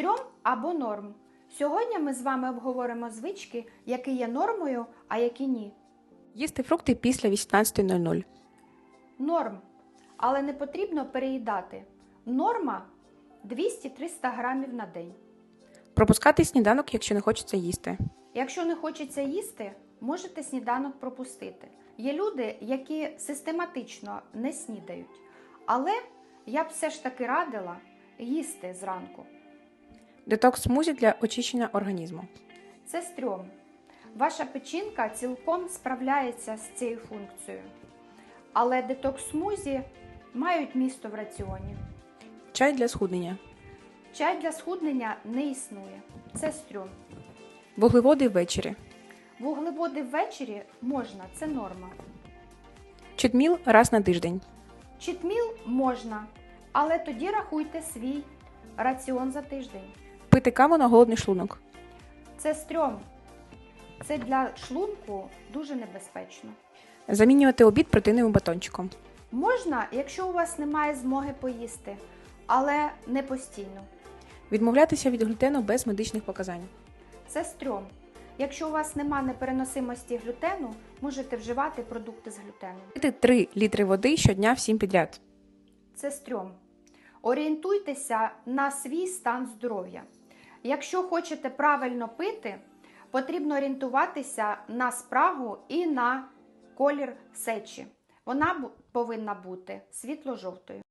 Стрьом або норм. Сьогодні ми з вами обговоримо звички, які є нормою, а які ні. Їсти фрукти після 18.00. Норм. Але не потрібно переїдати. Норма 200-300 грамів на день. Пропускати сніданок, якщо не хочеться їсти. Якщо не хочеться їсти, можете сніданок пропустити. Є люди, які систематично не снідають. Але я б все ж таки радила їсти зранку. Детокс смузі для очищення організму. Це стрьом. Ваша печінка цілком справляється з цією функцією. Але детокс-смузі мають місто в раціоні. Чай для схуднення. Чай для схуднення не існує. Це стрьом. Вуглеводи ввечері. Вуглеводи ввечері можна, це норма. Читміл раз на тиждень. Читміл можна, але тоді рахуйте свій раціон за тиждень. Пити каву на голодний шлунок. Це стрьом. Це для шлунку дуже небезпечно. Замінювати обід протеїновим батончиком. Можна, якщо у вас немає змоги поїсти, але не постійно. Відмовлятися від глютену без медичних показань. Це стрьом. Якщо у вас нема непереносимості глютену, можете вживати продукти з глютеном. Пити 3 літри води щодня всім підряд. Це стрьом. Орієнтуйтеся на свій стан здоров'я. Якщо хочете правильно пити, потрібно орієнтуватися на спрагу і на колір сечі. Вона повинна бути світло-жовтою.